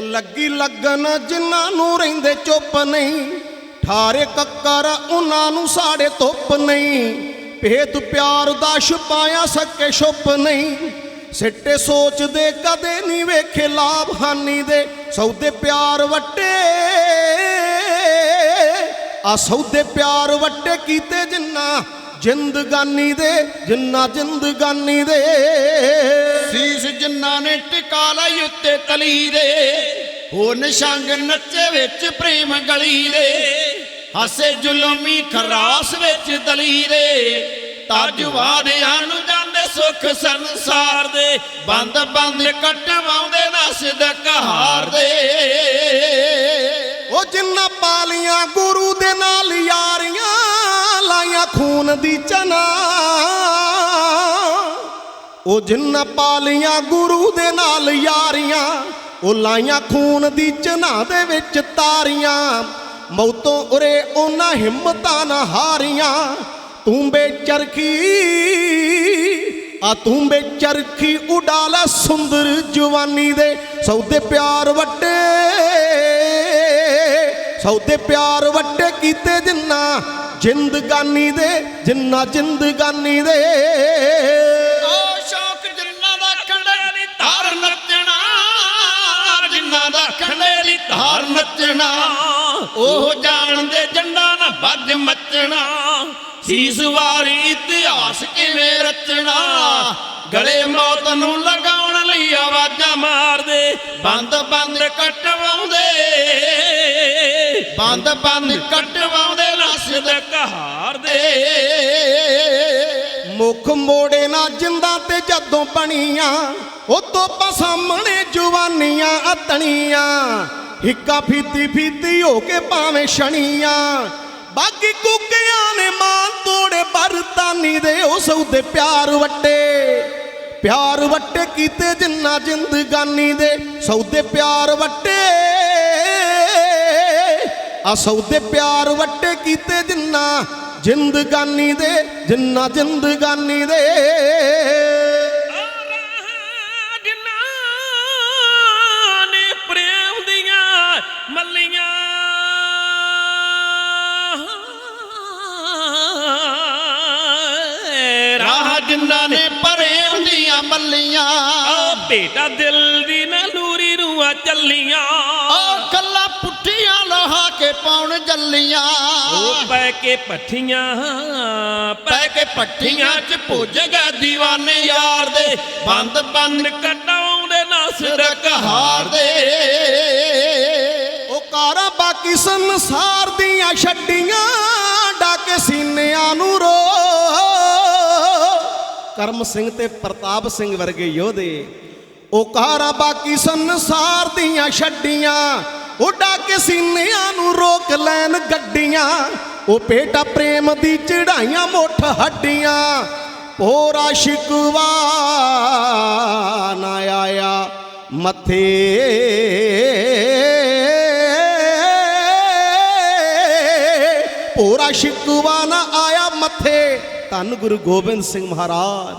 ਉਹ ਲੱਗੀ ਲੱਗਣ ਜਿਨ੍ਹਾਂ ਨੂੰ ਰਹਿੰਦੇ ਚੁੱਪ ਨਹੀਂ। ਠਾਰੇ ਕੱਕਰ ਉਹਨਾਂ ਨੂੰ ਸਾੜੇ ਧੁੱਪ ਨਹੀਂ। ਭੇਦ ਪਿਆਰ ਦਾ ਛੁਪਾਇਆ ਸਕੇ ਛੁਪ ਨਹੀਂ। ਸਿੱਟੇ ਸੋਚਦੇ ਕਦੇ ਨਹੀਂ ਵੇਖੇ ਲਾਭ ਹਾਨੀ ਦੇ। ਸੌਦੇ ਪਿਆਰ ਵੱਟੇ। ਆ ਸੌਦੇ ਪਿਆਰ ਵੱਟੇ ਕੀਤੇ ਜਿੰਨਾ ਜਿੰਦਗਾਨੀ ਦੇ, ਜਿੰਨਾ ਜਿੰਦਗਾਨੀ ਦੇ। ਸੀਸ ਜਿਨ੍ਹਾਂ ਨੇ ਟਿਕਾ ਲਈ ਉੱਤੇ ਤਲੀ ਦੇ ਹੋ ਨਿਸ਼ੰਗ ਨੱਚੇ ਵਿੱਚ ਪ੍ਰੇਮ ਗਲੀ ਦੇ। ਹਾਸੇ ਜ਼ੁਲਮੀ ਖਰਾਸ ਵਿੱਚ ਦਲੀ ਦੇ। ਤਜ ਵਾਦਿਆਂ ਨੂੰ ਜਾਂਦੇ ਸੁਖ ਸੰਸਾਰ ਦੇ। ਬੰਦ ਬੰਦ ਕਟਵਾਉਂਦੇ ਨਸਦ ਕਹਾਰ ਦੇ। ਉਹ ਜਿੰਨਾ ਪਾਲੀਆਂ ਗੁਰੂ ਦੇ ਨਾਲ ਯਾਰੀਆਂ ਲਾਈਆਂ ਖੂਨ ਦੀ ਚਨਾ ਉਹ ਜਿੰਨਾ ਪਾਲੀਆਂ ਗੁਰੂ ਦੇ ਨਾਲ ਯਾਰੀਆਂ, ਉਹ ਲਾਈਆਂ ਖੂਨ ਦੀ ਚਨਾ ਦੇ ਵਿੱਚ ਤਾਰੀਆਂ। ਮੌਤੋਂ ਉਰੇ ਉਹਨਾਂ ਹਿੰਮਤਾਂ ਨਾ ਹਾਰੀਆਂ। ਤੂੰ ਬੇਚਰਖੀ, ਆ ਤੂੰ ਬੇਚਰਖੀ ਉਡਾਲਾ ਸੁੰਦਰ ਜਵਾਨੀ ਦੇ। ਸੌਦੇ ਪਿਆਰ ਵੱਟੇ, ਸੌਦੇ ਪਿਆਰ ਵੱਟੇ ਕੀਤੇ ਜਿੰਨਾ ਜਿੰਦਗਾਨੀ ਦੇ, ਜਿੰਨਾ ਜਿੰਦਗਾਨੀ ਦੇ। ਧਾਰ ਨੱਚਣਾ ਉਹ ਜਾਣਦੇ ਜੰਡਾ ਨਾ ਵੱਜ ਮੱਚਣਾ ਸੀਸ ਵਾਰੀ ਇਤਿਹਾਸ ਕਿਵੇਂ ਰਚਣਾ? ਗਲੇ ਮੌਤ ਨੂੰ ਲਗਾਉਣ ਲਈ ਆਵਾਜ਼ਾਂ ਮਾਰਦੇ, ਬੰਦ ਬੰਦ ਕਟਵਾਉਂਦੇ। ਬੰਦ ਬੰਦ ਕਟਵਾਉਂਦੇ ਨਸਦ ਕਹਾਰ ਦੇ ਮੁਖ ਮੋੜੇ ਨਾ ਜਿੰਦਾ ਤੇ ਜਦੋਂ ਬਣੀਆਂ, ਉਹ ਤੋਪਾਂ ਸਾਹਮਣੇ ਜਵਾਨੀਆਂ, ਅਤਣੀਆਂ। ਹਿੱਕਾ ਫੀਤੀ ਫੀਤੀ ਹੋ ਕੇ ਭਾਵੇਂ ਸ਼ਣੀਆਂ ਬਾਗੀ ਕੁੱਕਿਆਂ ਨੇ ਮਾਂ ਤੋੜੇ, ਬਰਤਾਨੀ ਦੇ ਉਹ ਸੌਦੇ ਪਿਆਰ ਵੱਟੇ। ਪਿਆਰ ਵੱਟੇ ਕੀਤੇ ਜਿੰਨਾ ਜਿੰਦਗਾਨੀ ਦੇ, ਸੌਦੇ ਪਿਆਰ ਵੱਟੇ। ਆ ਸੌਦੇ ਪਿਆਰ ਵੱਟੇ ਕੀਤੇ ਜਿੰਨਾ ਜਿੰਦਗਾਨੀ ਦੇ, ਜਿੰਨਾ ਜਿੰਦਗਾਨੀ ਦੇ। ਜਿੰਨਾਂ ਨੇ ਪ੍ਰੇਮ ਦੀਆਂ ਮੱਲੀਆਂ। ਆ ਬੇਟਾ ਦਿਲ ਦੀ ਨਾ ਨੂਰੀ ਰੂਆ ਚੱਲੀਆਂ। ਓ ਕੱਲਾ ਪੁੱਠੀਆਂ ਲਹਾ ਕੇ ਪਾਉਣ ਜੱਲੀਆਂ। ਉਹ ਪੈ ਕੇ ਪੱਠੀਆਂ ਪੈ ਕੇ ਪੱਠੀਆਂ ਚ ਭੁੱਜਗਾ ਦੀਵਾਨੇ ਯਾਰ ਦੇ। ਬੰਦ ਬੰਦ ਕਟਾਉਂਦੇ ਨਸ ਸੜਕ ਹਾਰ ਦੇ। ਉਹ ਕਾਰਾਂ ਬਾਕੀ ਸੰਸਾਰ ਦੀਆਂ ਛੱਡੀਆਂ। ਕਰਮ ਸਿੰਘ ਤੇ ਪ੍ਰਤਾਪ ਸਿੰਘ ਵਰਗੇ ਯੋਧੇ ਉਹ ਬਾਕੀ ਸੰਸਾਰ ਦੀਆਂ ਛੱਡੀਆਂ ਉਹ ਡਾਕੇ ਸੀਨਿਆਂ ਨੂੰ ਰੋਕ ਲੈਣ ਗੱਡੀਆਂ, ਉਹ ਪੇਟਾ ਪ੍ਰੇਮ ਦੀ ਚੜਾਈਆਂ ਮੁੱਠ ਹੱਡੀਆਂ ਪੋਰਾ ਸ਼ਿਕਵਾ ਨਾ ਆਇਆ ਮੱਥੇ। ਪੋਰਾ ਸ਼ਿਕਵਾ ਧੰਨ ਗੁਰੂ ਗੋਬਿੰਦ ਸਿੰਘ ਮਹਾਰਾਜ।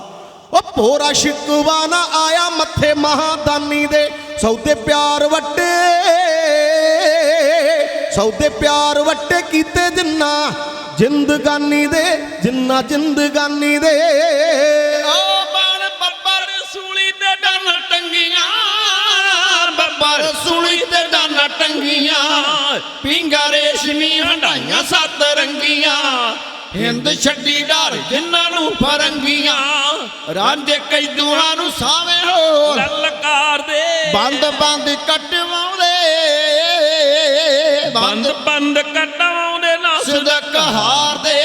ਉਹ ਭੋਰਾ ਸ਼ਿਕਵਾ ਨਾ ਆਇਆ ਮੱਥੇ ਮਹਾਦਾਨੀ ਦੇ। ਸੌਦੇ ਪਿਆਰ ਵੱਟੇ, ਸੌਦੇ ਪਿਆਰ ਵੱਟੇ ਕੀਤੇ ਜਿੰਨਾ ਜਿੰਦਗਾਨੀ ਦੇ, ਜਿੰਨਾ ਜਿੰਦਗਾਨੀ ਦੇ। ਓ ਬਾਣ ਬੱਬਰ ਸੂਲੀ ਤੇ ਡਨ ਟੰਗੀਆਂ ਬੱਬਰ ਸੁਣੀ ਤੇ ਡਾਨਾ ਟੰਗੀਆਂ। ਪਿੰਗਾ ਰੇਸ਼ਮੀ ਹੰਡਾਈਆਂ ਸੱਤ ਰੰਗੀਆਂ। ਹਿੰਦ ਛੱਡੀ ਡਰ ਜਿਨ੍ਹਾਂ ਨੂੰ ਫਰੰਗੀਆਂ ਰਾਂਝੇ ਕੈਦੂਆਂ ਨੂੰ ਸਾਵੇਂ ਹੋ ਲਲਕਾਰ ਦੇ। ਬੰਦ ਬੰਦ ਕਟਵਾਉਂਦੇ। ਬੰਦ ਬੰਦ ਬੰਦ ਕਟਾਉਂਦੇ ਨਸ ਸਦਕ ਹਾਰ ਦੇ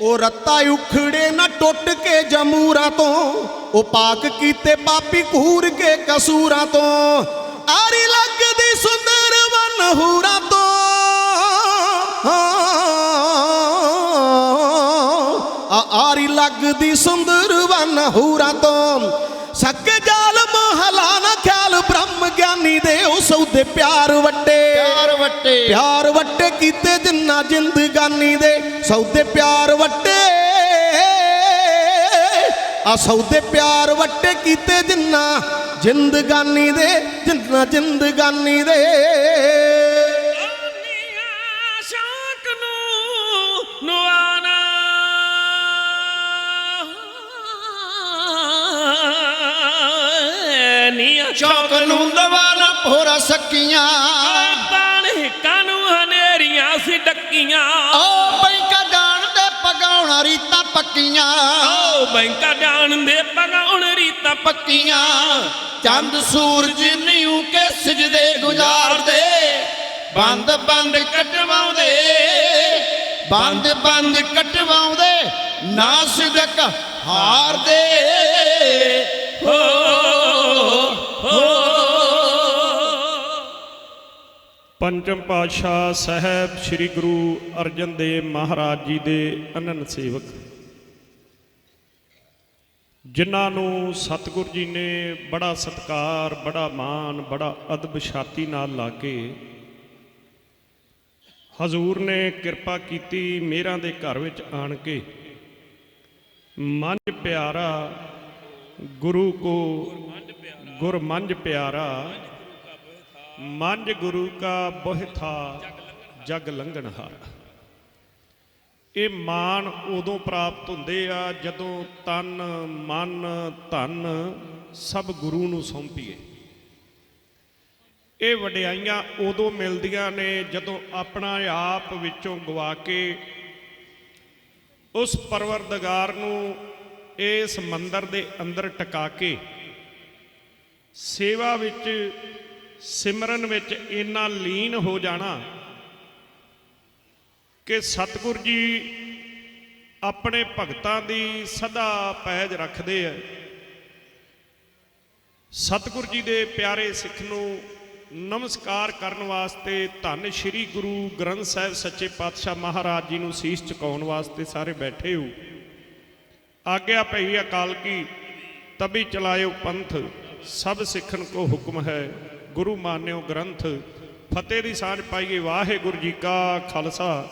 ਉਹ ਰੱਤਾ ਉਖੜੇ ਨਾ ਟੁੱਟ ਕੇ ਜਮੂਰਾਂ ਤੋਂ। ਉਹ ਪਾਕ ਕੀਤੇ ਪਾਪੀ ਘੂਰ ਕੇ ਕਸੂਰਾਂ ਤੋਂ। ਆਰੀ ਲੱਗਦੀ ਸੁੰਦਰ ਵਨ ਹੂਰਾਂ ਆ ਆਰੀ ਲੱਗਦੀ ਸੁੰਦਰ ਵਨ ਹੂਰਾਂ ਤੋਂ। ਸੱਕੇ ਜਾਲ ਮਹਲਾ ਨਾ ਖਿਆਲ ਬ੍ਰਹਮ ਗਿਆਨੀ ਦੇ ਉਹ ਸੌਦੇ ਪਿਆਰ ਵੱਡੇ ਪਿਆਰ ਵੱਟੇ। ਪਿਆਰ ਵੱਟੇ ਕੀਤੇ ਜਿੰਨਾ ਜਿੰਦਗਾਨੀ ਦੇ ਸੌਦੇ ਪਿਆਰ ਵੱਟੇ। ਆ ਸੌਦੇ ਪਿਆਰ ਵੱਟੇ ਕੀਤੇ ਜਿੰਨਾ ਜਿੰਦਗਾਨੀ ਦੇ ਜਿੰਨਾ ਜ਼ਿੰਦਗਾਨੀ ਦੇ। ਚੌਕ ਨੂੰ ਦਵਾਲਾ ਭੋਰਾ ਸਕੀਆਂ। ਬਾਣ ਹਿੱਕਾਂ ਨੂੰ ਹਨੇਰੀਆਂ ਸੀ ਡੱਕੀਆਂ। ਓ ਬੈਂਕਾ ਜਾਣ ਦੇ ਪਗਾਉਣਾ ਰੀਤਾਂ ਪੱਕੀਆਂ। ਓ ਬੈਂਕਾ ਜਾਣ ਦੇ ਪਗਾਉਣ ਰੀਤਾ ਪੱਕੀਆਂ। ਚੰਦ ਸੂਰਜ ਨਿਉ ਕੇ ਸਜਦੇ ਗੁਜ਼ਾਰਦੇ। ਬੰਦ ਬੰਦ ਕਟਵਾਉਂਦੇ। ਬੰਦ ਬੰਦ ਕਟਵਾਉਂਦੇ। ਨਾ ਸਿਦਕ ਹਾਰਦੇ। ਪੰਚਮ ਪਾਤਸ਼ਾਹ ਸਾਹਿਬ ਸ੍ਰੀ ਗੁਰੂ ਅਰਜਨ ਦੇਵ ਮਹਾਰਾਜ ਜੀ ਦੇ ਅਨੰਨ ਸੇਵਕ। ਜਿਨ੍ਹਾਂ ਨੂੰ ਸਤਿਗੁਰ ਜੀ ਨੇ ਬੜਾ ਸਤਕਾਰ, ਬੜਾ ਮਾਣ, ਬੜਾ ਅਦਬ ਛਾਤੀ ਨਾਲ ਲਾ ਕੇ ਹਜ਼ੂਰ ਨੇ ਕਿਰਪਾ ਕੀਤੀ ਮੇਰਾਂ ਦੇ ਘਰ ਵਿੱਚ ਆਣ ਕੇ। ਮੰਝ ਪਿਆਰਾ ਗੁਰੂ ਕੋ ਗੁਰ ਮੰਝ ਪਿਆਰਾ ਮੰਝ ਗੁਰੂ ਕਾ ਬਹੁਥਾ ਜਗ ਲੰਘਣ ਹਾਰਾ। ਇਹ ਮਾਣ ਉਦੋਂ ਪ੍ਰਾਪਤ ਹੁੰਦੇ ਆ ਜਦੋਂ ਤਨ, ਮਨ, ਧਨ ਸਭ ਗੁਰੂ ਨੂੰ ਸੌਂਪੀਏ। ਇਹ ਵਡਿਆਈਆਂ ਉਦੋਂ ਮਿਲਦੀਆਂ ਨੇ ਜਦੋਂ ਆਪਣਾ ਆਪ ਵਿੱਚੋਂ ਗਵਾ ਕੇ ਉਸ ਪਰਵਰਦਗਾਰ ਨੂੰ ਇਸ ਮੰਦਰ ਦੇ ਅੰਦਰ ਟਿਕਾ ਕੇ ਸੇਵਾ ਵਿੱਚ ਸਿਮਰਨ ਵਿੱਚ ਇੰਨਾ ਲੀਨ ਹੋ ਜਾਣਾ ਕਿ ਸਤਿਗੁਰ ਜੀ ਆਪਣੇ ਭਗਤਾਂ ਦੀ ਸਦਾ ਪੈਜ ਰੱਖਦੇ ਆ। ਸਤਿਗੁਰ ਜੀ ਦੇ ਪਿਆਰੇ ਸਿੱਖ ਨੂੰ ਨਮਸਕਾਰ ਕਰਨ ਵਾਸਤੇ ਧੰਨ ਸ਼੍ਰੀ ਗੁਰੂ ਗ੍ਰੰਥ ਸਾਹਿਬ ਸੱਚੇ ਪਾਤਸ਼ਾਹ ਮਹਾਰਾਜ ਜੀ ਨੂੰ ਸੀਸ ਝੁਕਾਉਣ ਵਾਸਤੇ ਸਾਰੇ ਬੈਠੇ ਹੋ। ਆਗਿਆ ਪਈ ਅਕਾਲ ਕੀ, ਤਬੀ ਚਲਾਇਓ ਪੰਥ, ਸਭ ਸਿੱਖਣ ਕੋ ਹੁਕਮ ਹੈ। ਗੁਰੂ ਮਾਨਿਓ ਗ੍ਰੰਥ, ਫਤਿਹ ਦੀ ਸਾਂਝ ਪਾਈਏ ਵਾਹਿਗੁਰੂ ਜੀ ਕਾ ਖਾਲਸਾ,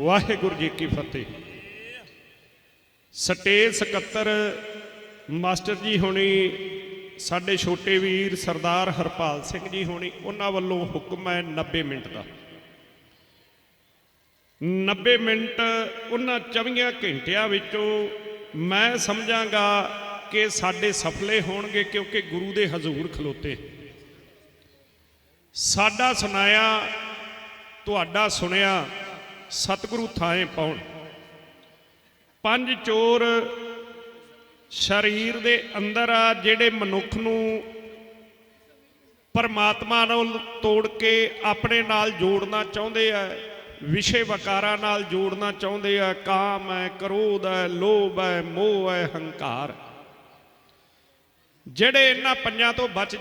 ਵਾਹਿਗੁਰੂ ਜੀ ਕੀ ਫਤਿਹ। ਸਟੇਜ ਸਕੱਤਰ ਮਾਸਟਰ ਜੀ ਹੋਣੀ, ਸਾਡੇ ਛੋਟੇ ਵੀਰ ਸਰਦਾਰ ਹਰਪਾਲ ਸਿੰਘ ਜੀ ਹੋਣੀ, ਉਹਨਾਂ ਵੱਲੋਂ ਹੁਕਮ ਹੈ 90 ਮਿੰਟ ਦਾ। 90 ਮਿੰਟ ਉਹਨਾਂ 24 ਘੰਟਿਆਂ ਵਿੱਚੋਂ ਮੈਂ ਸਮਝਾਂਗਾ ਕਿ ਸਾਡੇ ਸਫਲੇ ਹੋਣਗੇ ਕਿਉਂਕਿ ਗੁਰੂ ਦੇ ਹਜ਼ੂਰ ਖਲੋਤੇ। ਸਾਡਾ ਸੁਣਾਇਆ, ਤੁਹਾਡਾ ਸੁਣਿਆ, ਸਤਿਗੁਰੂ ਥਾਏ ਪਾਉਣ। ਪੰਜ ਚੋਰ ਸਰੀਰ ਦੇ ਅੰਦਰ ਆ, ਜਿਹੜੇ ਮਨੁੱਖ ਨੂੰ ਪਰਮਾਤਮਾ ਨਾਲ ਤੋੜ ਕੇ ਆਪਣੇ ਨਾਲ ਜੋੜਨਾ ਚਾਹੁੰਦੇ ਆ, ਵਿਸ਼ੇ ਵਕਾਰਾਂ ਨਾਲ ਜੋੜਨਾ ਚਾਹੁੰਦੇ ਆ, ਕਾਮ ਹੈ, ਕ੍ਰੋਧ ਹੈ, ਲੋਭ ਹੈ, ਮੋਹ ਹੈ, ਹੰਕਾਰ। ਜਿਹੜੇ ਇਹਨਾਂ ਪੰਜਾਂ ਤੋਂ ਬਚ